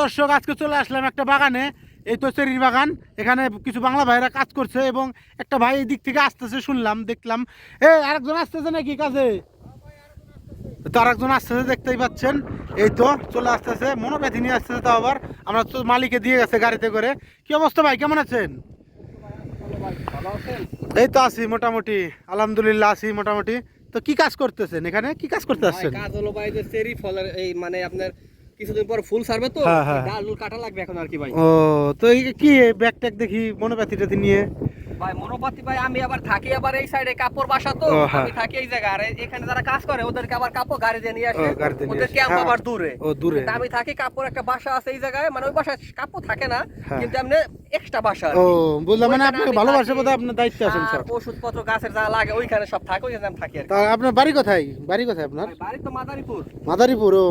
দর্শক আজকে চলে আসলাম একটা বাগানে। এই তো চেরির বাগান। এখানে কিছু বাংলা ভাইরা কাজ করছে এবং একটা ভাই এই দিক থেকে আসতেছে শুনলাম দেখলাম। এ আরেকজন আসতেছে নাকি কাজে? তো আরেকজন আসতেছে দেখতেই পাচ্ছেন। এই তো চলে আসতেছে মনোব্যাধি নিয়ে আসতেছে তো আবার। আমরা তো মালিকে দিয়ে গেছে গাড়িতে করে। কি অবস্থা ভাই কেমন আছেন? এই তো আছি মোটামুটি আলহামদুলিল্লাহ আছি মোটামুটি। তো কি কাজ করতেছেন এখানে? কি কাজ করতে আসছেন? কাজ হলো ভাই যে চেরি ফলের এই মানে আপনার কিছুদিন পর ফুল ছাড়বে তো হ্যাঁ, হ্যাঁ। ডাল কাটা লাগবে এখন আর কি ভাই? ও তো এই কি ব্যাগ ট্যাগ দেখি নিয়ে? ভাই মনোপাতি ভাই আমি আবার থাকি আবার এই সাইডে কাপড় বাসা তো হ্যাঁ। আমি থাকি এই জায়গায়। আর এখানে যারা কাজ করে ওদেরকে আবার কাপড় গাড়ি দিয়ে নিয়ে আসে। ও, ওদের ক্যাম্প। আবার দূরে। ও দূরে। আমি থাকি কাপড় একটা বাসা আছে এই জায়গায় মানে ওই বাসায় কাপড় থাকে না। কিন্তু এক্সট্রা বাসা ও বুঝলাম মানে ভালোবাসে বোধহয় আপনার দায়িত্বে আছেন সব ওষুধপত্র গাছের যা লাগে ওইখানে সব থাকে ওইখানে আমি থাকি আর আপনার বাড়ি কোথায়? বাড়ি কোথায় আপনার? বাড়ি তো মাদারীপুর। মাদারীপুর ও।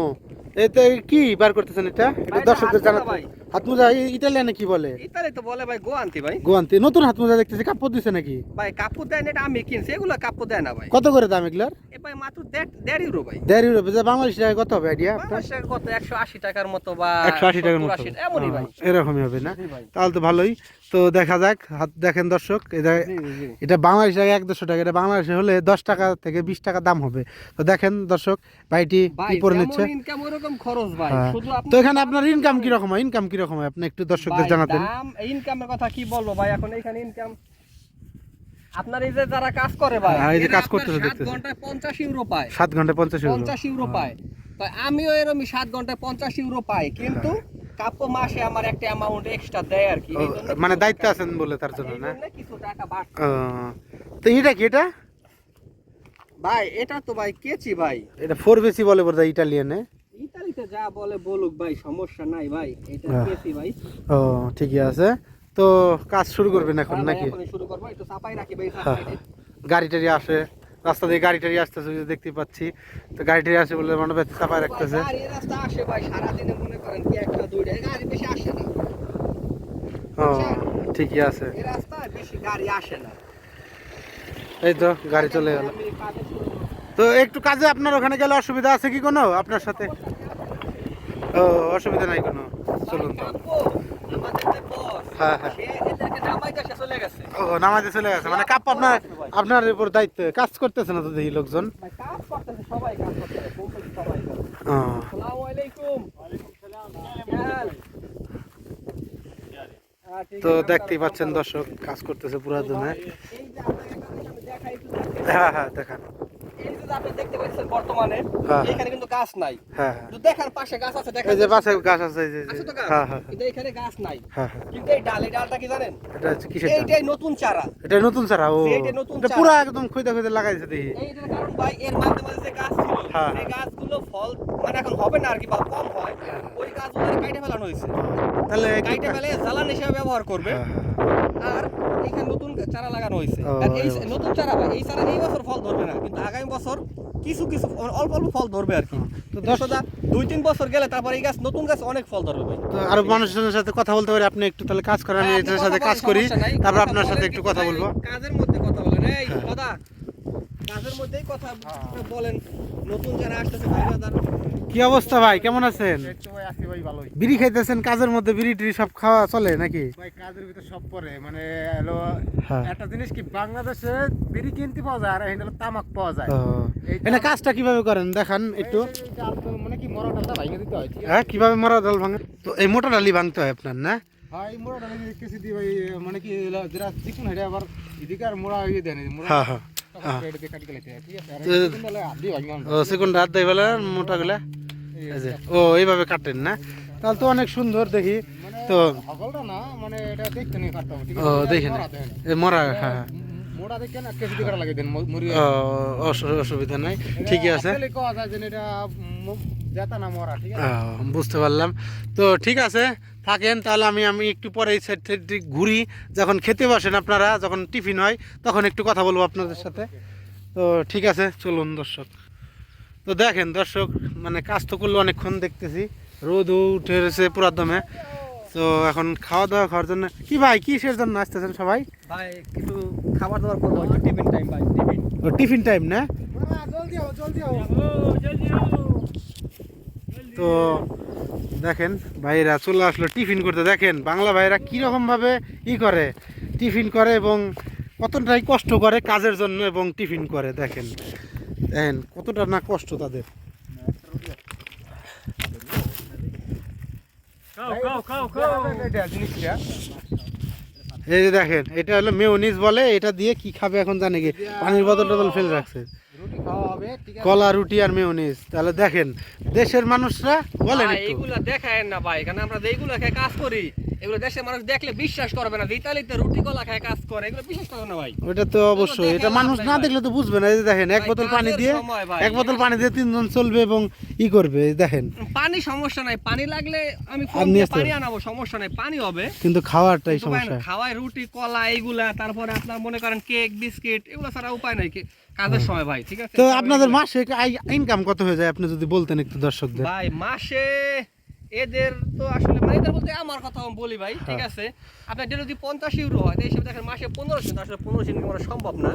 এতে কি বার করতেছেন এটা? এটা দর্শকদের হাত মোজা জানাতে। হাত মোজা ই- কি বলে? ইতালি তো বলে ভাই গোয়ান্তি ভাই। গোয়ান্তি। নতুন হাত মোজা দেখতেছি কাপড় দিছে নাকি? ভাই কাপড় দেয় না এটা আমি কিনছি এগুলো কাপড় দেয় না ভাই। কত করে দাম এগুলার? এ ভাই মাত্র দেড়- ইউরো ভাই। দেড় ইউরো যে বাংলাদেশ টাকা কত হবে আইডিয়া আপনার? বাংলাদেশের কত? একশো আশি টাকার মতো বা একশো আশি টাকার মতো। 80 এমনই ভাই। এরকমই হবে না। তাহলে তো ভালোই। তো দেখা যাক হাত দেখেন দর্শক এটা। এটা বাংলাদেশ টাকা এক দেড়শো টাকা এটা বাংলাদেশে হলে দশ টাকা থেকে বিশ টাকা দাম হবে। তো দেখেন দর্শক ভাইটি ভাই কি পরে নিচ্ছে? হ্যাঁ। তো এখানে আপনার ইনকাম কীরকম হয়? ইনকাম কীরকম হয়? আপনি একটু দর্শকদের জানাতেন। ইনকামের কথা কি বলব ভাই? এখন এখানে ইনকাম আপনার এই যে যারা কাজ করে ভাই হ্যাঁ, এই যে কাজ করতেছে সাত দেখতেছি। ঘন্টায় পঞ্চাশ ইউরো পায়। সাত ঘণ্টা পঞ্চাশ ইউরো পঞ্চাশ ইউরো পায়। তো আমিও এরকম সাত ঘন্টায় পঞ্চাশ ইউরো পাই কিন্তু কাপ্য মাসে আমার একটা অ্যামাউন্ট এক্সট্রা দেয় আর কি মানে দায়িত্ব আছেন বলে তার জন্য না? কিছু টাকা বাড়ছে। তো এটা কি এটা? ভাই এটা তো ভাই কেচি ভাই। এটা ফোর বেসি বলে বোধ ইটালিয়ানে ইতালিতে যা বলে বলুক ভাই সমস্যা নাই ভাই এটা। কেচি ভাই। ও ঠিকই আছে। তো কাজ শুরু করবেন এখন হ্যাঁ নাকি? শুরু করব একটু চাপাই রাখি ভাই হ্যাঁ, গাড়ি টাড়ি আসে। রাস্তা দিয়ে গাড়ি টাড়ি আসতেছে দেখতে পাচ্ছি। তো গাড়ি টাড়ি আসে বলে মনে ব্যথা চাপায় রাখতেছে। মনে ও ঠিকই আছে। এই বেশি গাড়ি আসে না। এই তো গাড়ি চলে গেল। তো একটু কাজে আপনার ওখানে গেলে অসুবিধা আছে কি কোনো আপনার সাথে? ও অসুবিধা নাই কোনো। চলুন হ্যাঁ, হ্যাঁ। ও নামাজে চলে গেছে। মানে কাপ আপনার আপনার উপর দায়িত্ব কাজ করতেছে না তো দেখি লোকজন? হ্যাঁ, তো দেখতেই পাচ্ছেন দর্শক কাজ করতেছে পুরো দেখতে- হ্যাঁ হ্যাঁ দেখান। যে আপনি দেখতে পাচ্ছেন বর্তমানে হ্যাঁ। এখানে কিন্তু গাছ নাই। হ্যাঁ হ্যাঁ। দেখার পাশে গাছ আছে দেখেন এই যে পাশে। গাছ আছে এই যে আছে তো গাছ? হ্যাঁ হ্যাঁ। কিন্তু এখানে গাছ নাই। হ্যাঁ হ্যাঁ। কিন্তু এই ডাল ডালটা কি জানেন? এটা হচ্ছে কিসের এইটাই নতুন চারা। এটা নতুন চারা ও। এটা নতুন চারা। পুরো একদম খুঁজে খুঁজে লাগাইছে দেখি। এইটার কারণ ভাই এর মাঝে মাঝে যে গাছ ছিল হ্যাঁ। সেই গাছগুলো ফল মানে এখন হবে না আর কি বা কম হয়। ওই গাছগুলো কাইটে ফেলানো হয়েছে। তাহলে কাইটে ফেলে জ্বালানি হিসেবে ব্যবহার করবে। হ্যাঁ, হ্যাঁ। আর এখানে নতুন চারা লাগানো হয়েছে এই নতুন চারা এই চারা এই বছর ফল ধরবে না কিন্তু আগামী বছর কিছু কিছু অল্প অল্প ফল ধরবে আর কি। দুই তিন বছর গেলে তারপর এই গাছ নতুন গাছ অনেক ফল ধরবে ভাই। তো আরও মানুষজনের সাথে কথা বলতে পারি আপনি একটু তাহলে কাজ করেন হ্যাঁ, এটার সাথে কাজ করি তারপর আপনার সাথে একটু কথা বলব। কাজের মধ্যে কথা বলেন। এই হ্যাঁ। কথা কাজের মধ্যেই কথা বলেন। নতুন যারা আসতেছে ভাইরা তার কি অবস্থা ভাই? কেমন আছেন? ভাই আছি ভাই ভালোই। বিড়ি খাইতেছেন কাজের মধ্যে বিড়ি টিড়ি সব খাওয়া চলে নাকি? ভাই কাজের ভিতর সব পরে। মানে হলো হ্যাঁ। একটা জিনিস কি বাংলাদেশে বিড়ি কিনতে পাওয়া যায় আর এখানে তামাক পাওয়া যায়। কাজটা কীভাবে করেন? দেখান একটু। এই ডাল মানে কি মরা ডালটা ভাঙে দিতে হয় হ্যাঁ কীভাবে মরা ডাল ভাঙে? তো এই মোটা ডালি ভাঙতে হয় আপনার না? ভাই মোরা ডাল কেসি দিয়ে ভাই মানে কি যেটা চিকন হেডে আবার এদিকে আর মোরা ইয়ে দেয় না হ্যাঁ হ্যাঁ। হ্যাঁ। তো- চিকন ডালে হাত দিয়ে ভাঙে ও সেকেন্ড হাত দেয় বলে মোটা গুলা। এই যে, ও এইভাবে কাটেন না? তাহলে তো অনেক সুন্দর দেখি। তো না মানে ও আছে দেখেন মোরা হ্যাঁ হ্যাঁ। দেখে না অসুবিধা নাই। ঠিকই আছে। বুঝতে পারলাম। তো ঠিক আছে থাকেন তাহলে আমি আমি একটু পরে এই সাইড থেকে ঘুরি। যখন খেতে বসেন আপনারা যখন টিফিন হয় তখন একটু কথা বলব আপনাদের সাথে। তো ঠিক আছে চলুন দর্শক। তো দেখেন দর্শক মানে কাজ তো করলে অনেকক্ষণ দেখতেছি। রোদ উঠে রয়েছে পুরা দমে তো এখন খাওয়া দাওয়া খাওয়ার জন্য কি ভাই কিসের জন্য আসতেছেন সবাই? ভাই কিছু খাবার দাবার করব টিফিন টাইম ভাই টিফিন। ও টিফিন টাইম না? জলদি জলদি আও। তো দেখেন ভাইরা চলে আসলো টিফিন করতে। দেখেন বাংলা ভাইরা কীরকম ভাবে ই করে টিফিন করে এবং কতটাই কষ্ট করে কাজের জন্য এবং টিফিন করে। দেখেন দেখেন কতটা না কষ্ট তাদের। এই যে দেখেন এটা হলো মেয়নিজ বলে এটা দিয়ে কি খাবে এখন জানে কি? পানির বোতল টোতল ফেলে রাখছে। রুটি খাওয়া হবে কলা রুটি আর মেয়নিজ। তাহলে দেখেন দেশের মানুষরা বলেন একটু। এইগুলা দেখায় না ভাই কারণ আমরা এইগুলা খেয়ে কাজ করি। এগুলো দেশের মানুষ দেখলে বিশ্বাস করবে না ইতালিতে রুটি কলা খায় কাজ করে এগুলো বিশ্বাস করবে না ভাই। ওটা তো অবশ্যই এটা মানুষ না দেখলে তো বুঝবে না এই যে দেখেন এক বোতল পানি দিয়ে এক বোতল পানি দিয়ে তিনজন চলবে এবং ই করবে দেখেন। পানি সমস্যা নাই পানি লাগলে আমি পানি। আনাবো সমস্যা নাই পানি হবে। কিন্তু খাওয়ারটাই সমস্যা। খাওয়ায় রুটি কলা এইগুলা তারপরে আপনার মনে করেন কেক বিস্কিট এগুলো ছাড়া উপায় নাই কি- কাজের সময় ভাই ঠিক আছে? তো আপনাদের মাসে ইনকাম কত হয়ে যায় আপনি যদি বলতেন একটু দর্শকদের? ভাই মাসে এদের তো আসলে মানে এদের বলতে আমার কথা আমি বলি ভাই ঠিক হ্যাঁ। আছে? আপনার এটা যদি পঞ্চাশ ইউরো হয় তাই হিসেবে দেখেন মাসে পনেরোশো আসলে পনেরোশো ইনকাম করা সম্ভব না।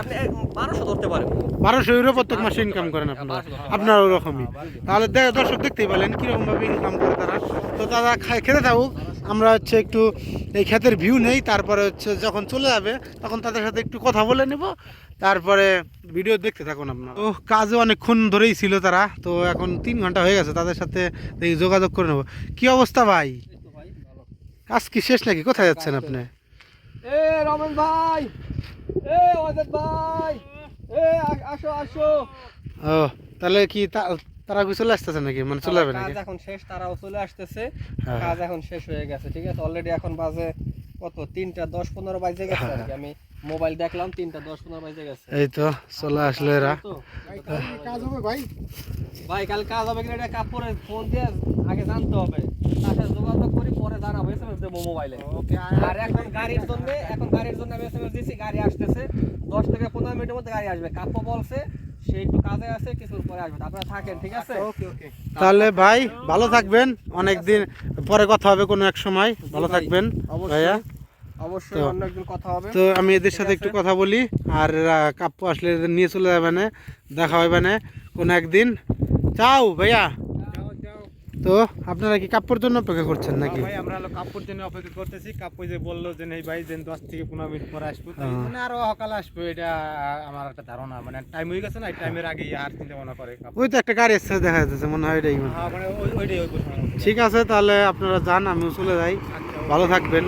আপনি বারোশো ধরতে পারেন। বারোশো ইউরো প্রত্যেক মাসে ইনকাম। করেন আপনার। আপনারা আপনার ওরকমই। তাহলে দর্শক দেখতেই পেলেন কীরকম ভাবে ইনকাম করে তারা। তো তারা খেতে থাকুক। আমরা হচ্ছে একটু এই ক্ষেতের ভিউ নেই তারপরে হচ্ছে যখন চলে যাবে তখন তাদের সাথে একটু কথা বলে নেব তারপরে ভিডিও দেখতে থাকুন আপনার। তো কাজে অনেকক্ষণ ধরেই ছিল তারা তো এখন তিন ঘণ্টা হয়ে গেছে তাদের সাথে যোগাযোগ করে নেব। কি অবস্থা ভাই? কাজ কি শেষ নাকি? কোথায় যাচ্ছেন আপনি? এ রমেন ভাই এ ভাই এ আসো আসো। ও তাহলে কি তা- তারা চলে আসতেছে নাকি? মানে চলে যাবে নাকি? কাজ এখন শেষ তারাও চলে আসতেছে। হ্যাঁ। কাজ এখন শেষ হয়ে গেছে ঠিক আছে? অলরেডি এখন বাজে কত? তিনটা দশ পনেরো বাজে গেছে আর কি। আমি মোবাইল দেখলাম তিনটা দশ পনেরো বাজে গেছে। এই তো চলে আসলো এরা। ভাই কাজ হবে ভাই ভাই কাল কাজ হবে কিনা এটা কাপড়ে ফোন দিয়ে আগে জানতে হবে। তার সাথে যোগাযোগ করি পরে জানাব এসএমএস দেবো মোবাইলে ওকে আর এখন গাড়ির জন্য এখন গাড়ির জন্য আমি এসএমএস দিছি গাড়ি আসতেছে। দশ থেকে পনেরো মিনিটের মধ্যে গাড়ি আসবে। কাপ্প বলছে সে একটু কাজে আছে কিছুর পরে আসবে আপনারা থাকেন ঠিক আছে? ওকে ওকে। তাহলে ভাই ভালো থাকবেন। অনেক দিন পরে কথা হবে কোনো এক সময়। ভালো থাকবেন। ভাইয়া। অবশ্যই তো- অন্য একদিন কথা হবে। তো আমি এদের সাথে একটু কথা বলি আর কাপ্পু আসলে নিয়ে চলে যাবে না দেখা হবে না কোনো একদিন। চাও ভাইয়া। তো আপনারা কি কাপড়ের জন্য অপেক্ষা করছেন নাকি? ভাই আমরা হলো কাপড় জন্য অপেক্ষা করতেছি। কাপড় যে বলল যে নেই ভাই যে দশ থেকে পনেরো মিনিট পরে আসব। তাই হ্যাঁ। মানে আরও সকালে আসব এটা আমার একটা ধারণা। মানে টাইম হয়ে গেছে না টাইমের আগে আর চিন্তা মনে করে ওই তো একটা গাড়ি এসছে দেখা যাচ্ছে মনে হয় এটাই হ্যাঁ। মানে ঠিক আছে তাহলে আপনারা যান আমি চলে যাই। ভালো থাকবেন।